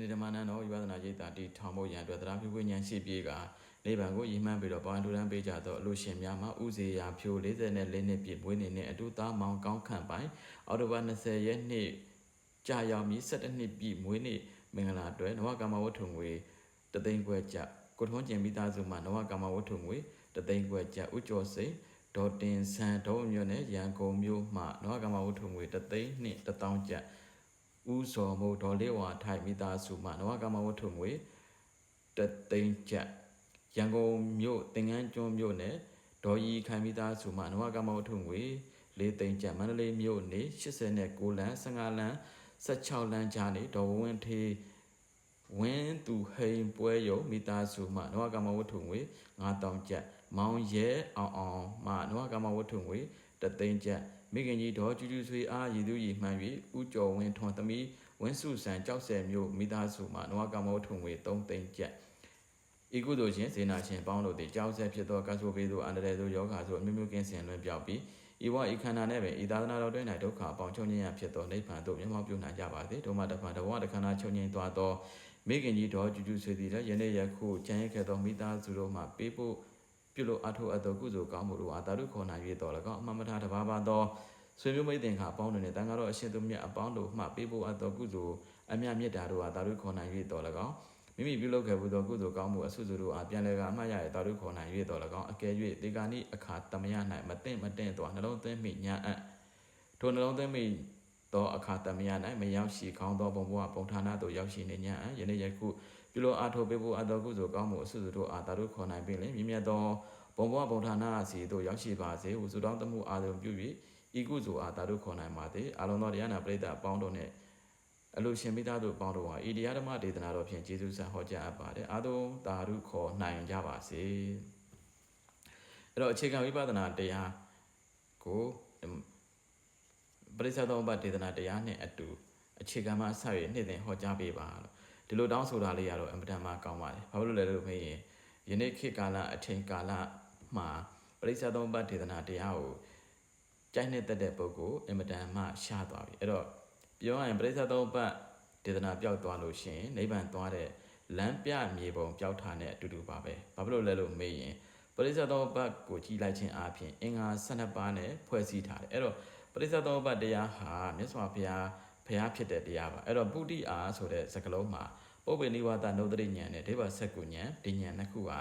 နေ့ဓမ္မနန္ဒောဝိပဿနာရိပ်တာတီထောင်ဖို့ရန်အတွက်တရားပြုဝိညာဉ်ရှိပြေကနိဗ္ဗာန်ကိုရည်မှန်းပြီးတော့ပေါင်းထူထမ်းပေးကြသောအလို့ရှင်များမှာဥစေရာဖြို44နှစ်ပြည့်မွေးနေ့နဲ့အတူသားမောင်ကောင်းခန့်ပိုင်အော်တိုဘာ20ရက်နေ့ကြာရောက်ပြီး17နှစ်ပြည့်မွေးနေ့မင်္ဂလာအတွက်နဝကမ္မဝတ္ထုငွေတသိန်းခွဲကျကိုထွန်းကျင်မိသားစုမှနဝကမ္မဝတ္ထုငွေတသိန်းခွဲကျဥကျော်စိန်ဒေါ်တင်ဆန်းဒေါ်မြို့နယ်ရန်ကုန်မြို့မှနဝကမ္မဝတ္ထုငွေတသိန်းနှင့်တထောင် ကျဦးစော်မိုးဒေါ်လေးဝါထိုင်မိသားစုမှနဝကမ္မဝတ္ထုငွေတသိန်းကျရန်ကုန်မြို့တင်ငန်းကျွန်းမြို့နယ်ဒေါ်ရီခိုင်မိသားစုမှနဝကမ္မဝတ္ထုငွေ၄သိန်းကျမန္တလေးမြို့နေ89လမ်း15လမ်း16လမ်းကြားနေဒေါ်ဝင်းထေးဝင်းသူဟိန်ပွဲယုံမိသားစုမှနဝကမ္မဝတ္ထုငွေ9000ကျပ်မောင်ရဲအောင်အောင်မှနဝကမ္မဝတ္ထုငွေတသိန်းကျပ် မိခင်ကြီးဒေါ်ကျူကျူဆွေအားရည်သူရည်မှန်း၍ဥကျော်ဝင်းထွန်သမီးဝင်းစုဆန်ကြောက်ဆယ်မျိုးမိသားစုမှနဝကမ္မဝတ္ထုငွေ3သိန်းကျပ်ဤကုသိုလ်ရှင်ဇေနာရှင်ပေါင်းတို့သည်ကြောက်ဆက်ဖြစ်သောကဆုပေသောအန္တရာယ်သောယောဂါဆိုအမျိုးမျိုးကင်းစင်လွင်ပြောက်ပြီးဤဝဤခန္ဓာနဲ့ပင်ဤသာသနာတော်တွင်၌ဒုက္ခအပေါင်းချုပ်ငြိမ်းရဖြစ်သောနိဗ္ဗာန်သို့မျက်မှောက်ပြုနိုင်ကြပါစေဒုမတဖန်တဝတခန္ဓာချုပ်ငြိမ်းသွားသောမိခင်ကြီးတော်ကျူးကျူးဆွေသည်လည်းယနေ့ယခုကြံရခဲ့သောမိသားစုတို့မှပေးဖို့ ပြုလို့အထောက်အသောကုသိုလ်ကောင်းမှုတို့အားသာဓုခေါ်နိုင်၍တော်၎င်းအမှန်မထားတပါးပါသောဆွေမျိုးမိတ်တင်ခါအပေါင်းတို့နှင့်တန်ခါတော်အရှင်သူမြတ်အပေါင်းတို့မှပေးဖို့အပ်သောကုသိုလ်အမြတ်မြတ်တာတို့အားသာဓုခေါ်နိုင်၍တော်၎င်းမိမိပြုလုပ်ခဲ့မှုသောကုသိုလ်ကောင်းမှုအဆုစုတို့အားပြန်လည်ကအမှတ်ရရသာဓုခေါ်နိုင်၍တော်၎င်းအကယ်၍ဒီကနေ့အခါတမယ၌မသိမ့်မတင့်သောနှလုံးသွင်းမိညာအပ်ထိုနှလုံးသွင်းမိသောအခါတမယ၌မရောက်ရှိခေါင်းသောဘုံဘဝပုံဌာနသို့ရောက်ရှိနေညာယနေ့ယခု ပြုလိုအားထုတ်ပေးဖို့အတော်ကုသိုလ်ကောင်းမှုအဆုစုတို့အားသာတို့ခေါ်နိုင်ပြီလေမြင့်မြတ်သောဘုံဘဝပုံဌာနအစီသို့ရောက်ရှိပါစေဟုဆုတောင်းတမှုအားလုံးပြု၍ဤကုသိုလ်အားသာတို့ခေါ်နိုင်ပါသည်အလုံးသောတရားနာပရိသတ်အပေါင်းတို့နှင့်အလိုရှင်မိသားတို့အပေါင်းတို့ဟာဤတရားဓမ္မဒေသနာတော်ဖြင့်ကျေးဇူးဆံဟောကြားအပ်ပါတယ်အာသုံသာဓုခေါ်နိုင်ကြပါစေအဲ့တော့အခြေခံဝိပဿနာတရားကိုပရိစ္ဆေသမုပ္ပါဒေသနာတရားနဲ့အတူအခြေခံမှဆက်ရနေ့စဉ်ဟောကြားပေးပါလို့ ဒီလိုတောင်းဆိုတာလေးရတော့အင်မတန်မှကောင်းပါတယ်ဘာလို့လဲလို့မေးရင်ယနေ့ခေတ်ကာလအချိန်ကာလမှာပရိစ္ဆေသမုပ္ပါဒေသနာတရားကိုကြိုက်နေတဲ့တဲ့ပုဂ္ဂိုလ်အင်မတန်မှရှားသွားပြီအဲ့တော့ပြောရရင်ပရိစ္ဆေသမုပ္ပါဒေသနာပျောက်သွားလို့ရှိရင်နိဗ္ဗာန်သွားတဲ့လမ်းပြမြေပုံပျောက်တာနဲ့အတူတူပါပဲဘာဖြစ်လို့လဲလို့မေးရင်ပရိစ္ဆေသမုပ္ပါကိုကြည်လိုက်ခြင်းအပြင်အင်္ဂါ12ပါးနဲ့ဖွဲ့စည်းထားတယ်အဲ့တော့ပရိစ္ဆေသမုပ္ပါတရားဟာမြတ်စွာဘုရား ဘုရားဖြစ်တဲ့တရားပါအဲ့တော့ပုတိအာဆိုတဲ့စကားလုံးမှာပုပ္ပေနိဝါဒနုဒတိဉာဏ်နဲ့ဒေဝဆက်ကုဉာဏ်ဒီဉာဏ်နှစ်ခုဟာ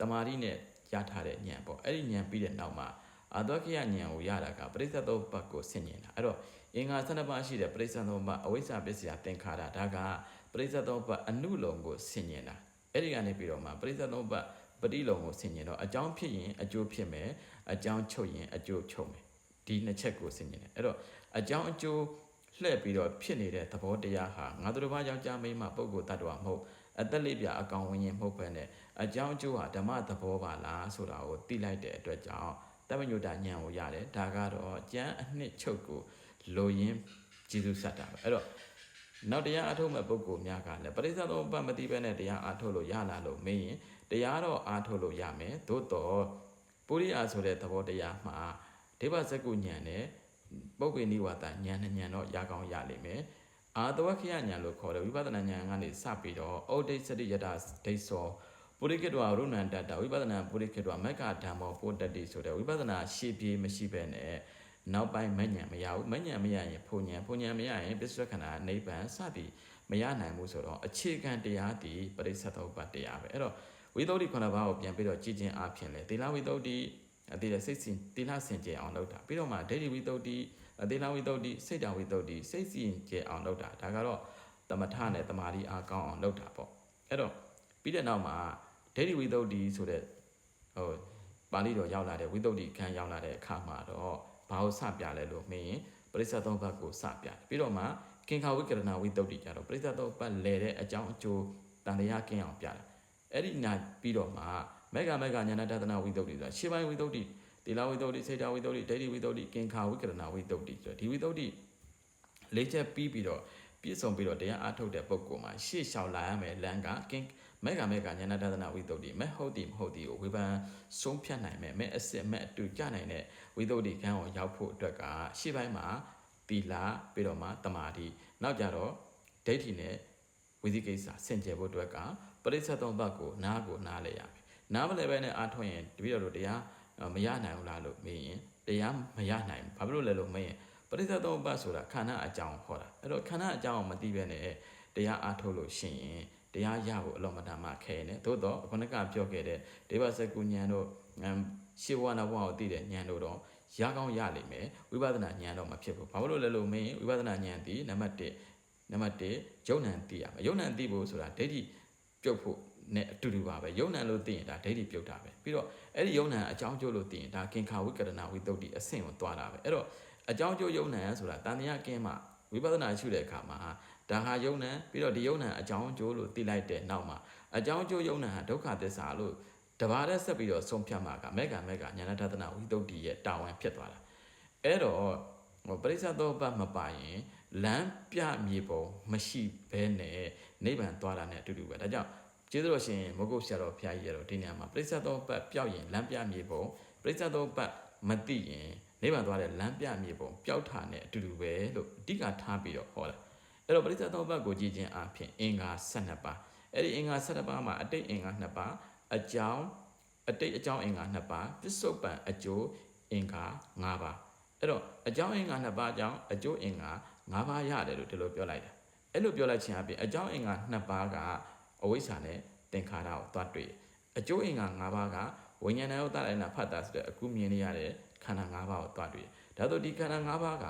တမာတိနဲ့ရထားတဲ့ဉာဏ်ပေါ့အဲ့ဒီဉာဏ်ပြီးတဲ့နောက်မှာအာဒဝကိယဉာဏ်ကိုရတာကပရိစ္ဆေသမုပ္ပါကိုဆင်ញင်တာအဲ့တော့အင်္ဂါ12ပါးရှိတဲ့ပရိစ္ဆေသမုပ္ပါအဝိဇ္ဇပစ္စယသင်္ခါရဒါကပရိစ္ဆေသမုပ္ပါအနုလုံကိုဆင်ញင်တာအဲ့ဒီကနေပြီးတော့မှပရိစ္ဆေသမုပ္ပါပฏิလုံကိုဆင်ញင်တော့အကြောင်းဖြစ်ရင်အကျိုးဖြစ်မယ်အကြောင်းချုပ်ရင်အကျိုးချုပ်မယ် ဒီနှစ်ချက်ကိုဆင်ញင်တယ်အဲ့တော့အကြောင်းအကျိုး လှည့်ပြီးတော့ဖြစ်နေတဲ့သဘောတရားဟာငါတို့တစ်ပါးယောက်ျားမိန်းမပုဂ္ဂိုလ်တ attva မဟုတ်အသက်လေးပြအကောင်ဝิญဉ်မဟုတ်ဘဲနဲ့အကြောင်းအကျိုးဟာဓမ္မသဘောပါလားဆိုတာကိုသိလိုက်တဲ့အတွက်ကြောင့်တမညုတဉာဏ်ကိုရတယ်ဒါကတော့ကျမ်းအနှစ်ချုပ်ကိုလိုရင်းကျေးဇူးဆက်တာပဲအဲ့တော့နောက်တရားအထုတ်မဲ့ပုဂ္ဂိုလ်များကလည်းပရိစ္ဆေသမုပ္ပါမတိပဲနဲ့တရားအထုတ်လို့ရလာလို့မင်းရင်တရားတော့အထုတ်လို့ရမယ်သို့တော့ပုရိယာဆိုတဲ့သဘောတရားမှာဒေဝဇကုညံနဲ့ ပုဂ္ဂိနိဝါဒညံနဲ့ညံတော့ရကောင်းရလိမ့်မယ်အာတဝခိယညံလို့ခေါ်တယ်ဝိပဿနာညံကနေစပြီးတော့ဩဒိစတိယတဒိသောပုရိကိတဝရုဏန္တတဝိပဿနာပုရိကိတဝမက္ခဓမ္မောပိုတတ္တိဆိုတဲ့ဝိပဿနာရှေ့ပြေးမရှိပဲနဲ့နောက်ပိုင်းမညံမရဘူးမညံမရရင်ဖုန်ညံဖုန်ညံမရရင်ပစ္စဝခဏနိဗ္ဗာန်စသည်မရနိုင်ဘူးဆိုတော့အခြေခံတရားဒီပရိစ္ဆေသုပ္ပတရားပဲအဲ့တော့ဝိသုဒ္ဓိခုနဘာကိုပြန်ပြီးတော့ကြည်ကျင်အားဖြင့်လေသီလဝိသုဒ္ဓိ အတိတဲ့စိတ်စင်တိလစင်ကြယ်အောင်လုပ်တာပြီးတော့မှဒိဋ္ဌိဝိသုဒ္ဓိအတိလဝိသုဒ္ဓိစိတ်တဝိသုဒ္ဓိစိတ်စင်ကြယ်အောင်လုပ်တာဒါကတော့တမထနဲ့တမာတိအားကောင်းအောင်လုပ်တာပေါ့အဲ့တော့ပြီးတဲ့နောက်မှာဒိဋ္ဌိဝိသုဒ္ဓိဆိုတဲ့ဟိုပါဠိတော်ရောက်လာတဲ့ဝိသုဒ္ဓိခံရောက်လာတဲ့အခါမှာတော့ဘာလို့စပြလဲလို့မင်းရင်ပရိစ္ဆေသုံးဘတ်ကိုစပြတယ်ပြီးတော့မှကင်္ခာဝိကရဏဝိသုဒ္ဓိကြတော့ပရိစ္ဆေသုံးဘတ်လဲတဲ့အကြောင်းအကျိုးတန်တရားကင်းအောင်ပြတယ်အဲ့ဒီနာပြီးတော့မှ မေဃမေဃညာဏတဒနာဝိသုဒ္ဓိဆိုတာရှေးပိုင်းဝိသုဒ္ဓိတိလဝိသုဒ္ဓိစေတဝိသုဒ္ဓိဒိဋ္ဌိဝိသုဒ္ဓိကင်္ခာဝိကရဏဝိသုဒ္ဓိဆိုဒီဝိသုဒ္ဓိလေးချက်ပြီးပြီးတော့ပြည့်စုံပြီးတော့တရားအားထုတ်တဲ့ပုဂ္ဂိုလ်မှာရှေ့လျှောက်လာရမယ်လမ်းကကင်မေဃမေဃညာဏတဒနာဝိသုဒ္ဓိမဟုတ်တိမဟုတ်တိကိုဝေဖန်ဆုံးဖြတ်နိုင်မယ်မဲအစစ်မဲအတူကြနိုင်တဲ့ဝိသုဒ္ဓိကံကိုရောက်ဖို့အတွက်ကရှေ့ပိုင်းမှာတိလပြီးတော့မှတမာတိနောက်ကြတော့ဒိဋ္ဌိနဲ့ဝိသိကိစ္စဆင်ကြယ်ဖို့အတွက်ကပရိစ္ဆေသုံးဘတ်ကိုနားကိုနားလဲရမယ် နားမလဲပဲနဲ့အားထုတ်ရင်တပည့်တော်တို့တရားမရနိုင်ဘူးလားလို့မေးရင်တရားမရနိုင်ဘူးဘာဖြစ်လို့လဲလို့မေးရင်ပရိစ္ဆေသုံးဘတ်ဆိုတာခန္ဓာအကြောင်းခေါ်တာအဲ့တော့ခန္ဓာအကြောင်းကိုမသိဘဲနဲ့တရားအားထုတ်လို့ရှိရင်တရားရဖို့အလောမတမခဲနေသို့တော့ခုနကပြောခဲ့တဲ့ဒေဝစကုဉဏ်တို့ရှေဝနာဘဝကိုသိတဲ့ဉာဏ်တို့တော့ရကောင်းရလိမ့်မယ်ဝိပဿနာဉာဏ်တော့မဖြစ်ဘူးဘာလို့လဲလို့မင်းဝိပဿနာဉာဏ်ဒီနံပါတ်1နံပါတ်1ယုံ nant သိရမယ်ယုံ nant သိဖို့ဆိုတာဒိဋ္ဌိပြုတ်ဖို့ နဲ့အတူတူပါပဲယုံ nant လို့သိရင်ဒါဒိဋ္ဌိပြုတ်တာပဲပြီးတော့အဲ့ဒီယုံ nant အကြောင်းကျိုးလို့သိရင်ဒါကင်္ခာဝိကရဏဝိတုဒ္ဓိအဆင့်ကိုသွားတာပဲအဲ့တော့အကြောင်းကျိုးယုံ nant ဆိုတာတန်တရားကင်းမှဝိပဿနာရှုတဲ့အခါမှာဒါဟာယုံ nant ပြီးတော့ဒီယုံ nant အကြောင်းကျိုးလို့သိလိုက်တဲ့နောက်မှာအကြောင်းကျိုးယုံ nant ဟာဒုက္ခသစ္စာလို့တဘာတဲ့ဆက်ပြီးတော့ဆုံးဖြတ်မှာကမေကမေကညာဏတဒနာဝိတုဒ္ဓိရဲ့တာဝန်ဖြစ်သွားတာအဲ့တော့ဟိုပရိစ္ဆသောဘတ်မပါရင်လမ်းပြမြေပုံမရှိဘဲနဲ့နိဗ္ဗာန်သွားတာနဲ့အတူတူပဲဒါကြောင့် ကျေးဇူးတော်ရှင်မဂုတ်ဆရာတော်ဘုရားကြီးရတော့ဒီနေရာမှာပရိစ္ဆသောဘတ်ပျောက်ရင်လမ်းပြမြေပုံပရိစ္ဆသောဘတ်မသိရင်နိဗ္ဗာန်သွားတဲ့လမ်းပြမြေပုံပျောက်တာနဲ့အတူတူပဲလို့အဓိကထားပြီးတော့ဟောတာအဲ့တော့ပရိစ္ဆသောဘတ်ကိုကြည်ခြင်းအပြင်အင်္ဂါ12ပါးအဲ့ဒီအင်္ဂါ12ပါးမှာအတိတ်အင်္ဂါ2ပါးအကြောင်းအတိတ်အကြောင်းအင်္ဂါ2ပါးပစ္စုပန်အကျိုးအင်္ဂါ5ပါးအဲ့တော့အကြောင်းအင်္ဂါ2ပါးအကြောင်းအကျိုးအင်္ဂါ5ပါးရတယ်လို့ဒီလိုပြောလိုက်တာအဲ့လိုပြောလိုက်ခြင်းအပြင်အကြောင်းအင်္ဂါ2ပါးက အဝိဇ္ဇာနဲ့သင်္ခါရကိုသွားတွေ့တယ်အကျိုးအင်္ဂါ5ပါးကဝိညာဏရောတလိုက်နာဖတ်တာဆိုတဲ့အခုမြင်နေရတဲ့ခန္ဓာ၅ပါးကိုသွားတွေ့တယ်ဒါဆိုဒီခန္ဓာ၅ပါးက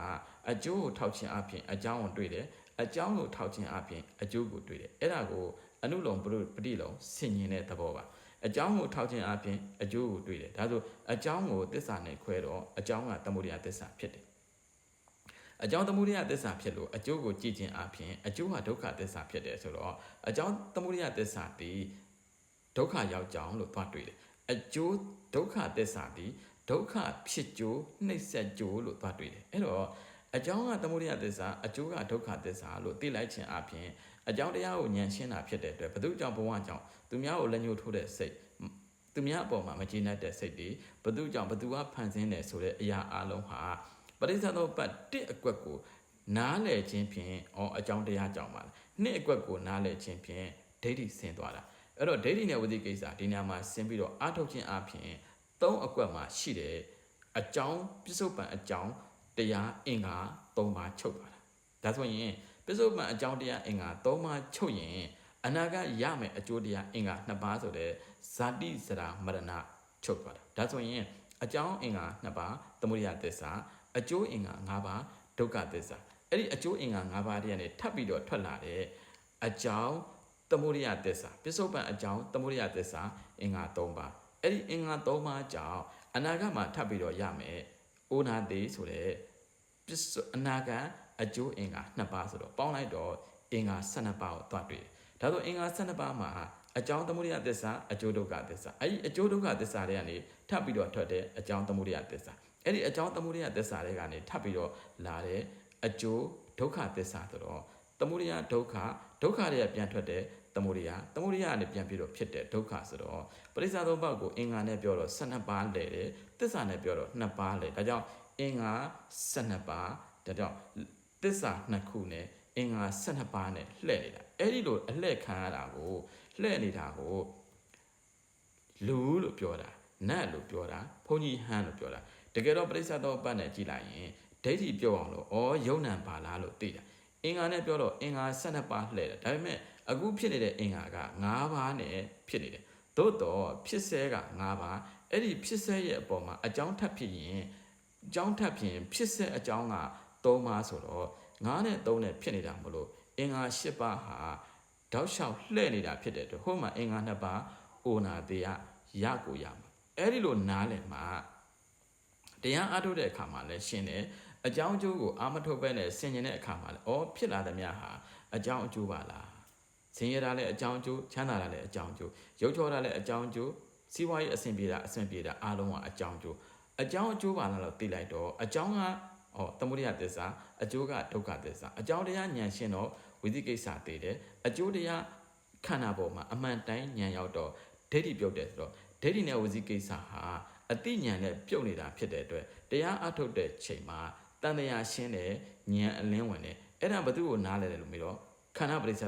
အကျိုးကိုထောက်ခြင်းအပြင်အကြောင်းကိုတွေ့တယ်အကြောင်းကိုထောက်ခြင်းအပြင်အကျိုးကိုတွေ့တယ်အဲ့ဒါကိုအနုလုံပရိပတိလုံဆင်ញင်တဲ့သဘောပါအကြောင်းကိုထောက်ခြင်းအပြင်အကျိုးကိုတွေ့တယ်ဒါဆိုအကြောင်းကိုသစ္စာနဲ့ခွဲတော့အကြောင်းကသမုဒိယသစ္စာဖြစ်တယ် အကြောင်းသမုဒိယသစ္စာဖြစ်လို့အကျိုးကိုကြည့်ခြင်းအပြင်အကျိုးဟာဒုက္ခသစ္စာဖြစ်တယ်ဆိုတော့အကြောင်းသမုဒိယသစ္စာဒီဒုက္ခရောက်ကြောင်းလို့သွားတွေ့တယ်အကျိုးဒုက္ခသစ္စာဒီဒုက္ခဖြစ်ကြိုးနှိပ်စက်ကြိုးလို့သွားတွေ့တယ်အဲ့တော့အကြောင်းကသမုဒိယသစ္စာအကျိုးကဒုက္ခသစ္စာလို့သိလိုက်ခြင်းအပြင်အကြောင်းတရားကိုဉာဏ်ရှင်းတာဖြစ်တဲ့အတွက်ဘု து ကြောင့်ဘဝကြောင့်သူများကိုလက်ညှိုးထိုးတဲ့စိတ်သူများအပေါ်မှာမကျေနပ်တဲ့စိတ်တွေဘု து ကြောင့်ဘသူကဖန်ဆင်းတယ်ဆိုတဲ့အရာအလုံးဟာ ပရိစ္ဆေသောပတ်တစ်အကွက်ကိုနားလည်ခြင်းဖြင့်ဩအကြောင်းတရားကြောင့်ပါလားနှစ်အကွက်ကိုနားလည်ခြင်းဖြင့်ဒိဋ္ဌိဆင်းသွားတာအဲ့တော့ဒိဋ္ဌိနဲ့ဝိသိကိစ္စဒီနေရာမှာဆင်းပြီးတော့အာထုတ်ခြင်းအပြင်သုံးအကွက်မှာရှိတယ်အကြောင်းပြစ္ဆုတ်ပံအကြောင်းတရားအင်္ဂါ၃ပါးချုပ်သွားတာဒါဆိုရင်ပစ္စုပန်အကြောင်းတရားအင်္ဂါ၃ပါးချုပ်ရင်အနာဂတ်ရမယ်အကျိုးတရားအင်္ဂါ၂ပါးဆိုတဲ့ဇာတိစရာမရဏချုပ်သွားတာဒါဆိုရင်အကြောင်းအင်္ဂါ၂ပါးသမုဒိယသစ္စာ အကျိုးအင်္ဂါ၅ပါးဒုက္ခသစ္စာအဲ့ဒီအကျိုးအင်္ဂါ၅ပါးတည်းကနေထပ်ပြီးတော့ထွက်လာတဲ့အကြောင်းသမုဒိယသစ္စာပစ္စုပန်အကြောင်းသမုဒိယသစ္စာအင်္ဂါ၃ပါးအဲ့ဒီအင်္ဂါ၃ပါးကြောင့်အနာဂတ်မှာထပ်ပြီးတော့ရမယ်အိုနာသေးဆိုတဲ့ပစ္စုအနာဂတ်အကျိုးအင်္ဂါ2ပါးဆိုတော့ပေါင်းလိုက်တော့အင်္ဂါ12ပါးကိုတွားတွေ့တယ်ဒါဆိုအင်္ဂါ12ပါးမှာအကြောင်းသမုဒိယသစ္စာအကျိုးဒုက္ခသစ္စာအဲ့ဒီအကျိုးဒုက္ခသစ္စာတွေကနေထပ်ပြီးတော့ထွက်တဲ့အကြောင်းသမုဒိယသစ္စာ အဲ့ဒီအကြောင်းသမုဒိယသစ္စာတွေကနေထပ်ပြီးတော့လာတဲ့အကျိုးဒုက္ခသစ္စာဆိုတော့သမုဒိယဒုက္ခဒုက္ခတွေကပြန်ထွက်တဲ့သမုဒိယသမုဒိယကနေပြန်ပြီးတော့ဖြစ်တဲ့ဒုက္ခဆိုတော့ပရိစ္ဆာသုံးပါးကိုအင်္ဂါနဲ့ပြောတော့12ပါးလဲတယ်သစ္စာနဲ့ပြောတော့2ပါးလဲဒါကြောင့်အင်္ဂါ12ပါးဒါကြောင့်သစ္စာနှစ်ခုနဲ့အင်္ဂါ12ပါးနဲ့လှည့်နေတာအဲ့ဒီလိုအလှည့်ခံရတာကိုလှည့်နေတာကိုလူလို့ပြောတာနတ်လို့ပြောတာဘုန်းကြီးဟန်းလို့ပြောတာ တကယ်တော့ပရိစ္ဆာသောပတ်နဲ့ကြည်လိုက်ရင်ဒိဋ္ဌိပြောအောင်လို့ဩယုံနံပါလားလို့သိတာအင်္ဂါနဲ့ပြောတော့အင်္ဂါ12ပါးလှည့်တယ်ဒါပေမဲ့အခုဖြစ်နေတဲ့အင်္ဂါက9ပါးနဲ့ဖြစ်နေတယ်သို့တော့ဖြစ်ဆဲက9ပါးအဲ့ဒီဖြစ်ဆဲရဲ့အပေါ်မှာအကြောင်းထပ်ဖြစ်ရင်အကြောင်းထပ်ဖြစ်ရင်ဖြစ်ဆဲအကြောင်းက3ပါးဆိုတော့9နဲ့3နဲ့ဖြစ်နေတာမလို့အင်္ဂါ10ပါးဟာတောက်လျှောက်လှည့်နေတာဖြစ်တဲ့အတွက်ဟိုမှာအင်္ဂါ2ပါးအိုနာတေယရကိုရမှာအဲ့ဒီလိုနားလည်မှာ တရားအားထုတ်တဲ့အခါမှာလည်းရှင်းတယ်အကြောင်းအကျိုးကိုအာမထုတ်ပဲနဲ့ဆင်ញင်တဲ့အခါမှာလည်းဩဖြစ်လာသမျှဟာအကြောင်းအကျိုးပါလားဆင်းရဲတာလည်းအကြောင်းအကျိုးချမ်းသာတာလည်းအကြောင်းအကျိုးရုပ်ချောတာလည်းအကြောင်းအကျိုးစီးပွားရေးအဆင်ပြေတာအဆင်ပြေတာအားလုံးကအကြောင်းအကျိုးအကြောင်းအကျိုးပါလားလို့သိလိုက်တော့အကြောင်းကဩသမုဒိယသစ္စာအကျိုးကဒုက္ခသစ္စာအကြောင်းတရားဉာဏ်ရှင်းတော့ဝိသိကိစ္စသိတယ်အကျိုးတရားခန္ဓာပေါ်မှာအမှန်တိုင်းဉာဏ်ရောက်တော့ဒိဋ္ဌိပြုတ်တယ်ဆိုတော့ဒိဋ္ဌိနဲ့ဝိသိကိစ္စဟာ အတိညာနဲ့ပြုတ်နေတာဖြစ်တဲ့အတွက်တရားအထုတ်တဲ့ချိန်မှာတန်တရားရှင်းတယ်ဉာဏ်အလင်းဝင်တယ်အဲ့ဒါဘသူ့ကိုနားလဲတယ်လို့မေးတော့ခန္ဓာပရိစ္ဆေ